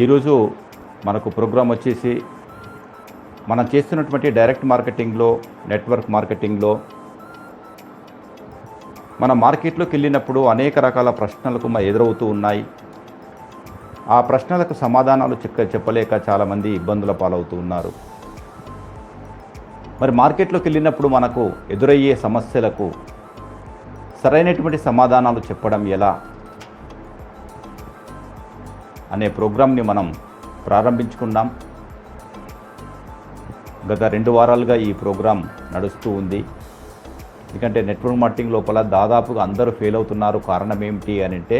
ఈరోజు మనకు ప్రోగ్రాం వచ్చేసి మనం చేస్తున్నటువంటి డైరెక్ట్ మార్కెటింగ్లో నెట్వర్క్ మార్కెటింగ్లో మన మార్కెట్లోకి వెళ్ళినప్పుడు అనేక రకాల ప్రశ్నలకు మా ఎదురవుతూ ఉన్నాయి. ఆ ప్రశ్నలకు సమాధానాలు చెక్క చెప్పలేక చాలామంది ఇబ్బందుల పాలవుతూ ఉన్నారు. మరి మార్కెట్లోకి వెళ్ళినప్పుడు మనకు ఎదురయ్యే సమస్యలకు సరైనటువంటి సమాధానాలు చెప్పడం ఎలా? అనే ప్రోగ్రామ్ని మనం ప్రారంభించుకున్నాం గత రెండు వారాలుగా ఈ ప్రోగ్రాం నడుస్తూ ఉంది. ఎందుకంటే నెట్వర్క్ మార్కెటింగ్ లోపల దాదాపుగా అందరూ ఫెయిల్ అవుతున్నారు. కారణం ఏమిటి అని అంటే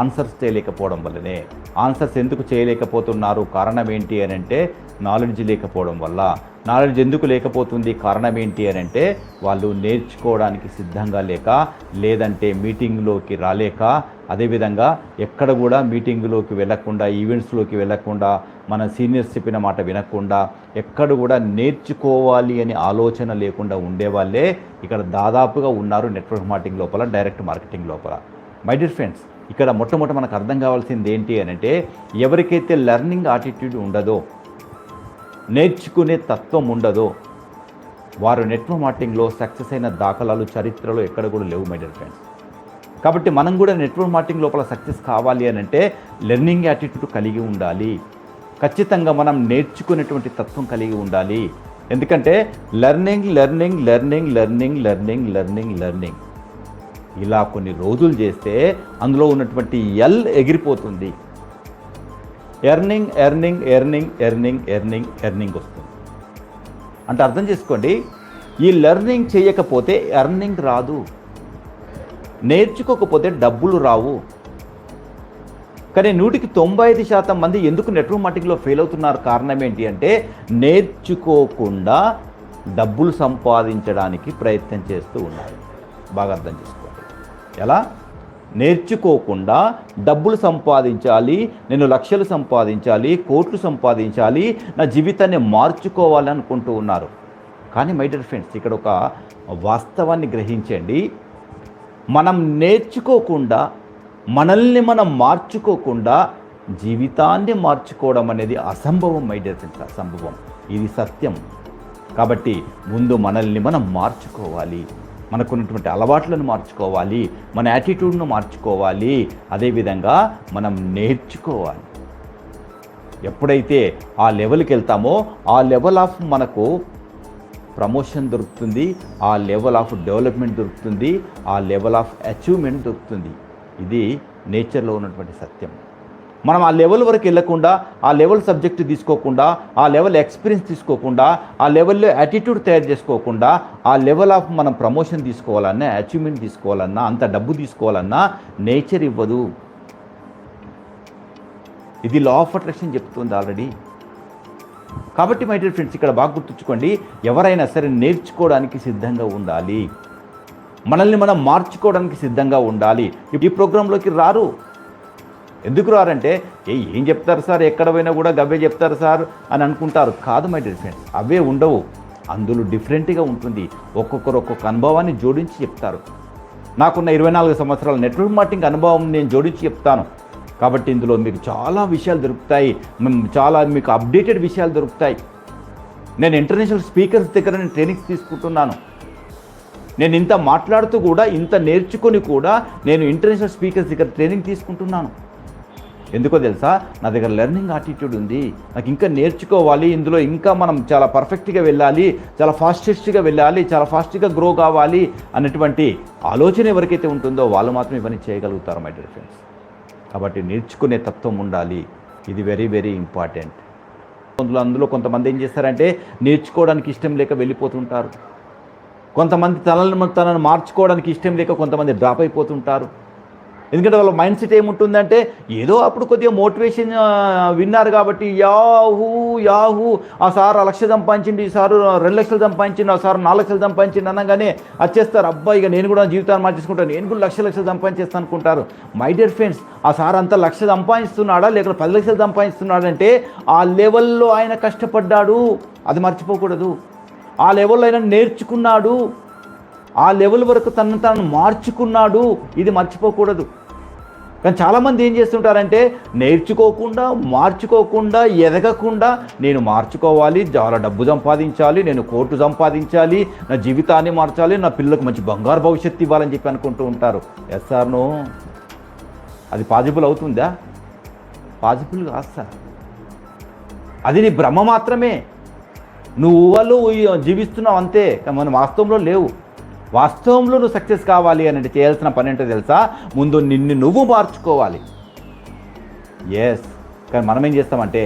ఆన్సర్స్ చేయలేకపోవడం వల్లనే. ఆన్సర్స్ ఎందుకు చేయలేకపోతున్నారు? కారణం ఏంటి అని అంటే నాలెడ్జ్ లేకపోవడం వల్ల. నాలెడ్జ్ ఎందుకు లేకపోతుంది? కారణం ఏంటి అని అంటే వాళ్ళు నేర్చుకోవడానికి సిద్ధంగా లేక లేదంటే మీటింగ్లోకి రాలేక అదేవిధంగా ఎక్కడ కూడా మీటింగులోకి వెళ్ళకుండా ఈవెంట్స్లోకి వెళ్ళకుండా మన సీనియర్స్ చెప్పిన మాట వినకుండా ఎక్కడ కూడా నేర్చుకోవాలి అని ఆలోచన లేకుండా ఉండేవాళ్ళే ఇక్కడ దాదాపుగా ఉన్నారు నెట్వర్క్ మార్కెటింగ్ లోపల డైరెక్ట్ మార్కెటింగ్ లోపల. మై డియర్ ఫ్రెండ్స్ ఇక్కడ మొట్టమొదటి మనకు అర్థం కావాల్సింది ఏంటి అని అంటే ఎవరికైతే లెర్నింగ్ ఆటిట్యూడ్ ఉండదో నేర్చుకునే తత్వం ఉండదో వారు నెట్వర్క్ మార్కెటింగ్లో సక్సెస్ అయిన దాఖలాలు చరిత్రలో ఎక్కడ కూడా లేవు మై డియర్ ఫ్రెండ్స్ కాబట్టి మనం కూడా నెట్వర్క్ మార్కెటింగ్ లోపల సక్సెస్ కావాలి అని అంటే లెర్నింగ్ యాటిట్యూడ్ కలిగి ఉండాలి. ఖచ్చితంగా మనం నేర్చుకునేటువంటి తత్వం కలిగి ఉండాలి. ఎందుకంటే learning learning learning learning learning learning learning ఇలా కొన్ని రోజులు చేస్తే అందులో ఉన్నటువంటి ఎల్ ఎగిరిపోతుంది. Earning earning earning earning earning earning వస్తుంది. అంటే అర్థం చేసుకోండి. ఈ లెర్నింగ్ చేయకపోతే ఎర్నింగ్ రాదు. నేర్చుకోకపోతే డబ్బులు రావు. కానీ నూటికి తొంభై ఐదు శాతం మంది ఎందుకు నెట్రోమాటిక్లో ఫెయిల్ అవుతున్నారు కారణం ఏంటి అంటే నేర్చుకోకుండా డబ్బులు సంపాదించడానికి ప్రయత్నం చేస్తూ ఉన్నారు. బాగా అర్థం చేసుకోండి. ఎలా? నేర్చుకోకుండా డబ్బులు సంపాదించాలి నేను లక్షలు సంపాదించాలి కోట్లు సంపాదించాలి నా జీవితాన్ని మార్చుకోవాలి అనుకుంటూ ఉన్నారు. కానీ మై డియర్ ఫ్రెండ్స్ ఇక్కడ ఒక వాస్తవాన్ని గ్రహించండి. మనం నేర్చుకోకుండా మనల్ని మనం మార్చుకోకుండా జీవితాన్ని మార్చుకోవడం అనేది అసంభవం మై అసంభవం. ఇది సత్యం. కాబట్టి ముందు మనల్ని మనం మార్చుకోవాలి. మనకున్నటువంటి అలవాట్లను మార్చుకోవాలి. మన యాటిట్యూడ్ను మార్చుకోవాలి. అదేవిధంగా మనం నేర్చుకోవాలి. ఎప్పుడైతే ఆ లెవెల్కి వెళ్తామో ఆ లెవెల్ ఆఫ్ మనకు ప్రమోషన్ దొరుకుతుంది ఆ లెవెల్ ఆఫ్ డెవలప్మెంట్ దొరుకుతుంది ఆ లెవెల్ ఆఫ్ అచీవ్మెంట్ దొరుకుతుంది. ఇది నేచర్లో ఉన్నటువంటి సత్యం. మనం ఆ లెవెల్ వరకు వెళ్ళకుండా ఆ లెవెల్ సబ్జెక్ట్ తీసుకోకుండా ఆ లెవెల్ ఎక్స్పీరియన్స్ తీసుకోకుండా ఆ లెవెల్లో యాటిట్యూడ్ తయారు చేసుకోకుండా ఆ లెవెల్ ఆఫ్ మనం ప్రమోషన్ తీసుకోవాలన్నా అచీవ్మెంట్ తీసుకోవాలన్నా అంత డబ్బు తీసుకోవాలన్నా నేచర్ ఇవ్వదు. ఇది లా ఆఫ్ అట్రాక్షన్ చెప్తుంది ఆల్రెడీ కాబట్టి మై డియర్ ఫ్రెండ్స్ ఇక్కడ బాగా గుర్తుంచుకోండి ఎవరైనా సరే నేర్చుకోవడానికి సిద్ధంగా ఉండాలి. మనల్ని మనం మార్చుకోవడానికి సిద్ధంగా ఉండాలి. ఈ ప్రోగ్రాంలోకి రారు. ఎందుకు రారంటే ఏ ఏం చెప్తారు సార్? ఎక్కడ పోయినా కూడా గవ్వే చెప్తారు సార్ అని అనుకుంటారు. కాదు మై డియర్ ఫ్రెండ్స్ అవే ఉండవు. అందులో డిఫరెంట్గా ఉంటుంది. ఒక్కొక్కరు ఒక్కొక్క అనుభవాన్ని జోడించి చెప్తారు. నాకున్న ఇరవై నాలుగు సంవత్సరాల నెట్వర్క్ మార్కెటింగ్ అనుభవం నేను జోడించి చెప్తాను. కాబట్టి ఇందులో మీకు చాలా విషయాలు దొరుకుతాయి. చాలా మీకు అప్డేటెడ్ విషయాలు దొరుకుతాయి. నేను ఇంటర్నేషనల్ స్పీకర్స్ దగ్గర నేను ట్రైనింగ్స్ తీసుకుంటున్నాను. నేను ఇంత మాట్లాడుతూ కూడా ఇంత నేర్చుకొని కూడా నేను ఇంటర్నేషనల్ స్పీకర్స్ దగ్గర ట్రైనింగ్ తీసుకుంటున్నాను. ఎందుకో తెలుసా? నా దగ్గర లెర్నింగ్ ఆటిట్యూడ్ ఉంది. నాకు ఇంకా నేర్చుకోవాలి. ఇందులో ఇంకా మనం చాలా పర్ఫెక్ట్గా వెళ్ళాలి. చాలా ఫాస్టెస్ట్గా వెళ్ళాలి. చాలా ఫాస్ట్గా గ్రో కావాలి అన్నటువంటి ఆలోచన ఎవరికైతే ఉంటుందో వాళ్ళు మాత్రం ఇవన్నీ చేయగలుగుతారు మై డియర్ ఫ్రెండ్స్ కాబట్టి నేర్చుకునే తత్వం ఉండాలి. ఇది వెరీ వెరీ ఇంపార్టెంట్ అందులో అందులో కొంతమంది ఏం చేస్తారంటే నేర్చుకోవడానికి ఇష్టం లేక వెళ్ళిపోతుంటారు. కొంతమంది తనను తనను మార్చుకోవడానికి ఇష్టం లేక కొంతమంది డ్రాప్ అయిపోతుంటారు. ఎందుకంటే వాళ్ళ మైండ్ సెట్ ఏముంటుందంటే ఏదో అప్పుడు కొద్దిగా మోటివేషన్ విన్నారు కాబట్టి యాహూ యాహూ ఆ సార్ ఆ లక్ష సంపాదించింది ఈ సారు రెండు లక్షలు సంపాదించింది ఆ సార్ నాలుగు లక్షలు సంపాదించింది అనగానే వచ్చేస్తారు అబ్బాయి ఇక నేను కూడా జీవితాన్ని మార్చేసుకుంటాను నేను కూడా లక్ష లక్షలు సంపాదించేస్తాను అనుకుంటారు. మై డియర్ ఫ్రెండ్స్ ఆ సార్ అంతా లక్ష సంపాదిస్తున్నాడా లేకపోతే పది లక్షలు సంపాదిస్తున్నాడంటే ఆ లెవెల్లో ఆయన కష్టపడ్డాడు. అది మర్చిపోకూడదు. ఆ లెవెల్లో ఆయన నేర్చుకున్నాడు. ఆ లెవెల్ వరకు తనను తాను మార్చుకున్నాడు. ఇది మర్చిపోకూడదు. కానీ చాలామంది ఏం చేస్తుంటారంటే నేర్చుకోకుండా మార్చుకోకుండా ఎదగకుండా నేను మార్చుకోవాలి చాలా డబ్బు సంపాదించాలి నేను కోర్టు సంపాదించాలి నా జీవితాన్ని మార్చాలి నా పిల్లలకు మంచి బంగారు భవిష్యత్తు ఇవ్వాలని చెప్పి అనుకుంటూ ఉంటారు. ఎస్ సార్ నో అది పాజిబుల్ అవుతుందా? పాజిబుల్ కాదు సార్ అది నీ భ్రమ మాత్రమే. నువ్వు వాళ్ళు జీవిస్తున్నావు అంతే కానీ మనం వాస్తవంలో లేవు. వాస్తవంలో నువ్వు సక్సెస్ కావాలి అని చేయాల్సిన పని ఏంటో తెలుసా? ముందు నిన్ను నువ్వు మార్చుకోవాలి. ఎస్ కానీ మనం ఏం చేస్తామంటే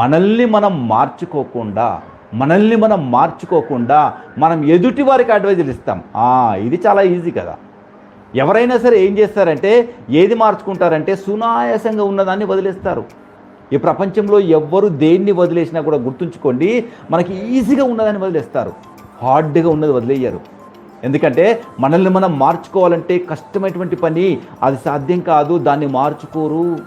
మనల్ని మనం మార్చుకోకుండా మనల్ని మనం మార్చుకోకుండా మనం ఎదుటి వారికి అడ్వైజులు ఇస్తాం. ఇది చాలా ఈజీ కదా. ఎవరైనా సరే ఏం చేస్తారంటే ఏది మార్చుకుంటారంటే సునాయాసంగా ఉన్నదాన్ని వదిలేస్తారు. ఈ ప్రపంచంలో ఎవ్వరు దేన్ని వదిలేసినా కూడా గుర్తుంచుకోండి మనకి ఈజీగా ఉన్నదాన్ని వదిలేస్తారు. హార్డ్గా ఉన్నది వదిలేయరు. ఎందుకంటే మనల్ని మనం మార్చుకోవాలంటే కష్టమైనటువంటి పని. అది సాధ్యం కాదు దాన్ని మార్చుకోరు.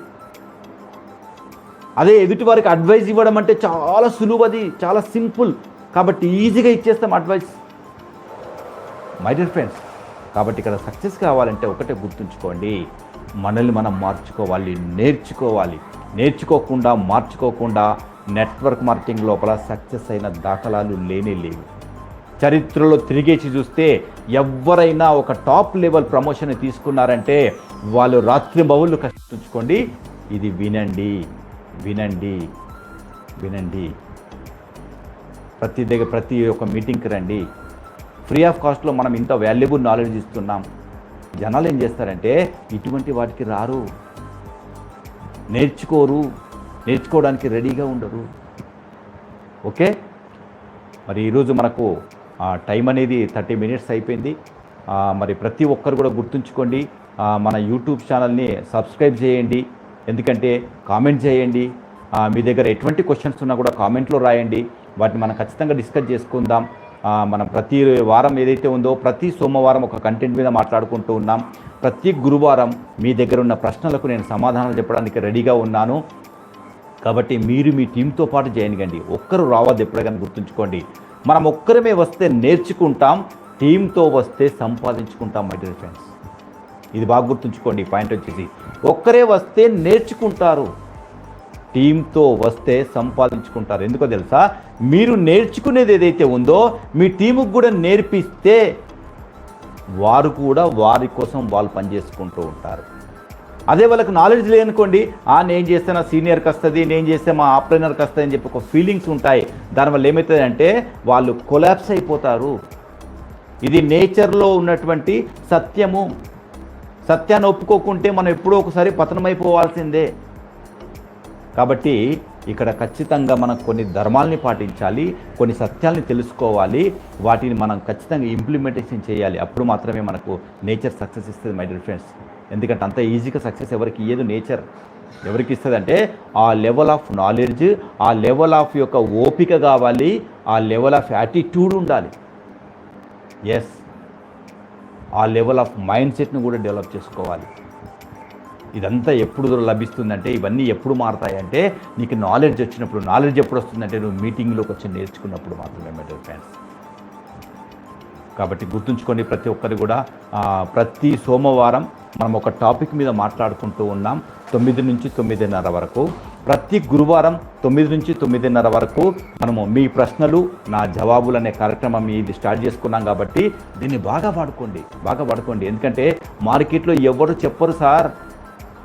అదే ఎదుటి వారికి అడ్వైజ్ ఇవ్వడం అంటే చాలా సులువు అది చాలా సింపుల్ కాబట్టి ఈజీగా ఇచ్చేస్తాం అడ్వైస్ మై డియర్ ఫ్రెండ్స్ కాబట్టి ఇక్కడ సక్సెస్ కావాలంటే ఒకటే గుర్తుంచుకోండి. మనల్ని మనం మార్చుకోవాలి నేర్చుకోవాలి. నేర్చుకోకుండా మార్చుకోకుండా నెట్వర్క్ మార్కెటింగ్ లోపల సక్సెస్ అయిన దాఖలాలు లేనే లేవు. చరిత్రలో తిరిగేసి చూస్తే ఎవరైనా ఒక టాప్ లెవెల్ ప్రమోషన్ తీసుకున్నారంటే వాళ్ళు రాత్రి బవులు కష్టించుకోండి. ఇది వినండి వినండి వినండి. ప్రతి దగ్గర ప్రతి ఒక్క మీటింగ్కి రండి. ఫ్రీ ఆఫ్ కాస్ట్లో మనం ఇంత వాల్యుబుల్ నాలెడ్జ్ ఇస్తున్నాం. జనాలు ఏం చేస్తారంటే ఇటువంటి వాటికి రారు. నేర్చుకోరు. నేర్చుకోవడానికి రెడీగా ఉండరు. ఓకే? మరి ఈరోజు మనకు టైం అనేది థర్టీ మినిట్స్ అయిపోయింది. మరి ప్రతి ఒక్కరు కూడా గుర్తుంచుకోండి మన యూట్యూబ్ ఛానల్ని సబ్స్క్రైబ్ చేయండి ఎందుకంటే కామెంట్ చేయండి మీ దగ్గర ఎటువంటి క్వశ్చన్స్ ఉన్నా కూడా కామెంట్లో రాయండి వాటిని మనం ఖచ్చితంగా డిస్కస్ చేసుకుందాం. మనం ప్రతి వారం ఏదైతే ఉందో ప్రతి సోమవారం ఒక కంటెంట్ మీద మాట్లాడుకుంటూ ఉన్నాం. ప్రతి గురువారం మీ దగ్గర ఉన్న ప్రశ్నలకు నేను సమాధానాలు చెప్పడానికి రెడీగా ఉన్నాను. కాబట్టి మీరు మీ టీంతో పాటు జాయిన్ కండి. ఒక్కరు రావద్దు ఎప్పుడైనా గుర్తుంచుకోండి. మనం ఒక్కరమే వస్తే నేర్చుకుంటాం టీంతో వస్తే సంపాదించుకుంటాం మై డియర్ ఫ్రెండ్స్ ఇది బాగా గుర్తుంచుకోండి పాయింట్ వచ్చేసి. ఒక్కరే వస్తే నేర్చుకుంటారు టీంతో వస్తే సంపాదించుకుంటారు. ఎందుకో తెలుసా? మీరు నేర్చుకునేది ఏదైతే ఉందో మీ టీముకు కూడా నేర్పిస్తే వారు కూడా వారి కోసం వాళ్ళు పనిచేసుకుంటూ ఉంటారు. అదే వాళ్ళకి నాలెడ్జ్ లేదనుకోండి ఆ నేను చేస్తే నా సీనియర్కి వస్తుంది నేను చేస్తే మా ఆప్లైనర్కి వస్తుంది అని చెప్పి ఒక ఫీలింగ్స్ ఉంటాయి. దానివల్ల ఏమవుతుందంటే వాళ్ళు కొలాప్స్ అయిపోతారు. ఇది నేచర్లో ఉన్నటువంటి సత్యము. సత్యాన్ని ఒప్పుకోకుంటే మనం ఎప్పుడో ఒకసారి పతనమైపోవాల్సిందే. కాబట్టి ఇక్కడ ఖచ్చితంగా మనం కొన్ని ధర్మాల్ని పాటించాలి కొన్ని సత్యాల్ని తెలుసుకోవాలి. వాటిని మనం ఖచ్చితంగా ఇంప్లిమెంటేషన్ చేయాలి. అప్పుడు మాత్రమే మనకు నేచర్ సక్సెస్ ఇస్తుంది మై డియర్ ఫ్రెండ్స్ ఎందుకంటే అంత ఈజీగా సక్సెస్ ఎవరికి ఇయ్యదు నేచర్ ఎవరికి ఇస్తుంది అంటే ఆ లెవెల్ ఆఫ్ నాలెడ్జ్ ఆ లెవెల్ ఆఫ్ యొక్క ఓపిక కావాలి ఆ లెవెల్ ఆఫ్ యాటిట్యూడ్ ఉండాలి. ఎస్ ఆ లెవెల్ ఆఫ్ మైండ్ సెట్ను కూడా డెవలప్ చేసుకోవాలి. ఇదంతా ఎప్పుడు లభిస్తుందంటే ఇవన్నీ ఎప్పుడు మారుతాయంటే నీకు నాలెడ్జ్ వచ్చినప్పుడు నాలెడ్జ్ ఎప్పుడు వస్తుందంటే నువ్వు మీటింగ్లోకి వచ్చి నేర్చుకున్నప్పుడు మాత్రమే మెటర్ ఫ్యాన్స్ కాబట్టి గుర్తుంచుకోండి ప్రతి ఒక్కరు కూడా ప్రతి సోమవారం మనం ఒక టాపిక్ మీద మాట్లాడుకుంటూ ఉన్నాం. తొమ్మిది నుంచి తొమ్మిదిన్నర వరకు. ప్రతి గురువారం తొమ్మిది నుంచి తొమ్మిదిన్నర వరకు మనము మీ ప్రశ్నలు నా జవాబులు అనే కార్యక్రమం ఇది స్టార్ట్ చేసుకున్నాం కాబట్టి దీన్ని బాగా వాడుకోండి బాగా వాడుకోండి. ఎందుకంటే మార్కెట్లో ఎవరు చెప్పరు సార్.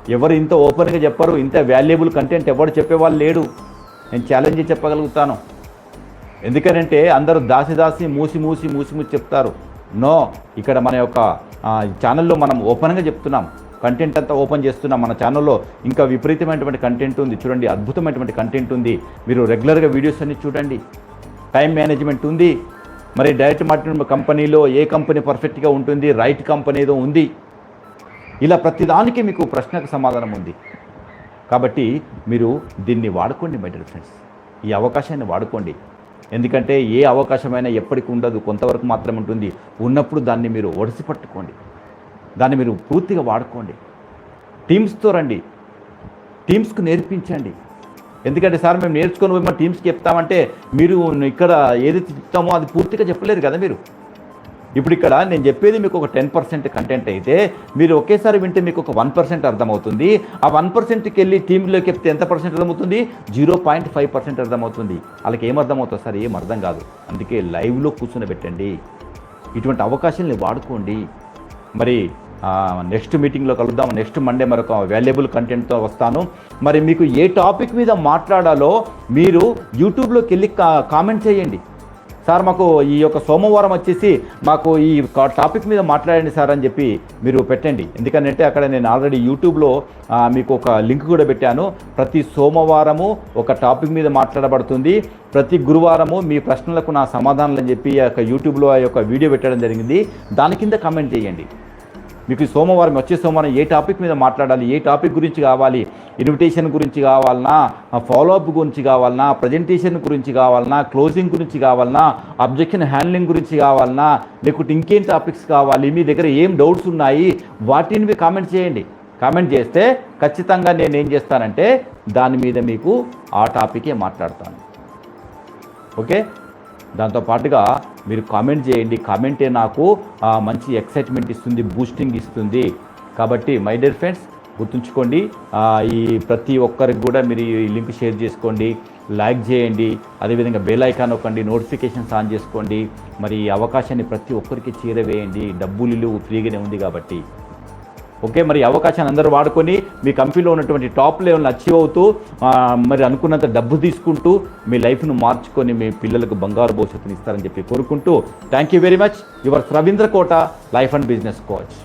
ఎవరు ఇంత ఓపెన్గా చెప్పరు ఇంత వాల్యుయబుల్ కంటెంట్ ఎవరు చెప్పేవాళ్ళు లేడు. నేను ఛాలెంజ్ చెప్పగలుగుతాను. ఎందుకనంటే అందరూ దాసి దాసి మూసి మూసి మూసి మూసి చెప్తారు. నో ఇక్కడ మన యొక్క ఛానల్లో మనం ఓపెన్గా చెప్తున్నాం. కంటెంట్ అంతా ఓపెన్ చేస్తున్నాం. మన ఛానల్లో ఇంకా విపరీతమైనటువంటి కంటెంట్ ఉంది. చూడండి అద్భుతమైనటువంటి కంటెంట్ ఉంది. మీరు రెగ్యులర్గా వీడియోస్ అన్ని చూడండి. టైం మేనేజ్మెంట్ ఉంది. మరి డైరెక్ట్ మార్కెటింగ్ కంపెనీలో ఏ కంపెనీ పర్ఫెక్ట్గా ఉంటుంది? రైట్ కంపెనీ ఏదో ఉంది. ఇలా ప్రతిదానికి మీకు ప్రశ్నకు సమాధానం ఉంది. కాబట్టి మీరు దీన్ని వాడుకోండి మై డియర్ ఫ్రెండ్స్ ఈ అవకాశాన్ని వాడుకోండి. ఎందుకంటే ఏ అవకాశమైనా ఎప్పటికి ఉండదు కొంతవరకు మాత్రమే ఉంటుంది. ఉన్నప్పుడు దాన్ని మీరు ఒడిసి పట్టుకోండి. దాన్ని మీరు పూర్తిగా వాడుకోండి. టీమ్స్తో రండి. టీమ్స్కు నేర్పించండి. ఎందుకంటే సార్ మేము నేర్చుకొని పోయి మా టీమ్స్కి చెప్తామంటే మీరు ఇక్కడ ఏదైతే చెప్తామో అది పూర్తిగా చెప్పలేరు కదా మీరు. ఇప్పుడు ఇక్కడ నేను చెప్పేది మీకు ఒక టెన్ పర్సెంట్ కంటెంట్ అయితే మీరు ఒకేసారి వింటే మీకు ఒక వన్ పర్సెంట్ అర్థమవుతుంది. ఆ వన్ పర్సెంట్కి వెళ్ళి టీంలోకి చెప్తే ఎంత పర్సెంట్ అర్థమవుతుంది? జీరో పాయింట్ ఫైవ్ పర్సెంట్ అర్థమవుతుంది. వాళ్ళకి ఏం అర్థమవుతుంది సార్? ఏం అర్థం కాదు. అందుకే లైవ్లో కూర్చొని పెట్టండి. ఇటువంటి అవకాశాలని వాడుకోండి. మరి నెక్స్ట్ మీటింగ్లో కలుద్దాం. నెక్స్ట్ మండే మరొక వాల్యుబుల్ కంటెంట్తో వస్తాను. మరి మీకు ఏ టాపిక్ మీద మాట్లాడాలో మీరు యూట్యూబ్లోకి వెళ్ళి కా కామెంట్ చేయండి. సార్ మాకు ఈ యొక్క సోమవారం వచ్చేసి మాకు ఈ టాపిక్ మీద మాట్లాడండి సార్ అని చెప్పి మీరు పెట్టండి. ఎందుకంటే అక్కడ నేను ఆల్రెడీ యూట్యూబ్లో మీకు ఒక లింక్ కూడా పెట్టాను. ప్రతి సోమవారము ఒక టాపిక్ మీద మాట్లాడబడుతుంది. ప్రతి గురువారము మీ ప్రశ్నలకు నా సమాధానాలు అని చెప్పి ఆ యొక్క యూట్యూబ్లో ఆ యొక్క వీడియో పెట్టడం జరిగింది. దాని కింద కామెంట్ చేయండి. మీకు సోమవారం వచ్చే సోమవారం ఏ టాపిక్ మీద మాట్లాడాలి? ఏ టాపిక్ గురించి కావాలి? ఇన్విటేషన్ గురించి కావాలన్నా ఫాలోఅప్ గురించి కావాలన్నా ప్రజెంటేషన్ గురించి కావాలన్నా క్లోజింగ్ గురించి కావాలన్నా అబ్జెక్షన్ హ్యాండ్లింగ్ గురించి కావాలన్నా లేకుంటే ఇంకేం టాపిక్స్ కావాలి? మీ దగ్గర ఏం డౌట్స్ ఉన్నాయి? వాటిని మీరు కామెంట్ చేయండి. కామెంట్ చేస్తే ఖచ్చితంగా నేను ఏం చేస్తానంటే దాని మీద మీకు ఆ టాపికే మాట్లాడతాను. ఓకే? దాంతో పాటుగా మీరు కామెంట్ చేయండి. కామెంటే నాకు మంచి ఎక్సైట్మెంట్ ఇస్తుంది బూస్టింగ్ ఇస్తుంది. కాబట్టి మై డియర్ ఫ్రెండ్స్ గుర్తుంచుకోండి ఈ ప్రతి ఒక్కరికి కూడా మీరు ఈ లింక్ షేర్ చేసుకోండి లైక్ చేయండి అదేవిధంగా బెల్ ఐకాన్ నొక్కండి నోటిఫికేషన్స్ ఆన్ చేసుకోండి. మరి ఈ అవకాశాన్ని ప్రతి ఒక్కరికి చేరవేయండి. డబ్బులు ఫ్రీగానే ఉంది కాబట్టి. ఓకే మరి అవకాశాన్ని అందరూ వాడుకొని మీ కంపెనీలో ఉన్నటువంటి టాప్ లెవెల్ని అచీవ్ అవుతూ మరి అనుకున్నంత డబ్బు తీసుకుంటూ మీ లైఫ్ను మార్చుకొని మీ పిల్లలకు బంగారు భవిష్యత్తుని ఇస్తారని చెప్పి కోరుకుంటూ thank you very much your Ravindra Kota life and business coach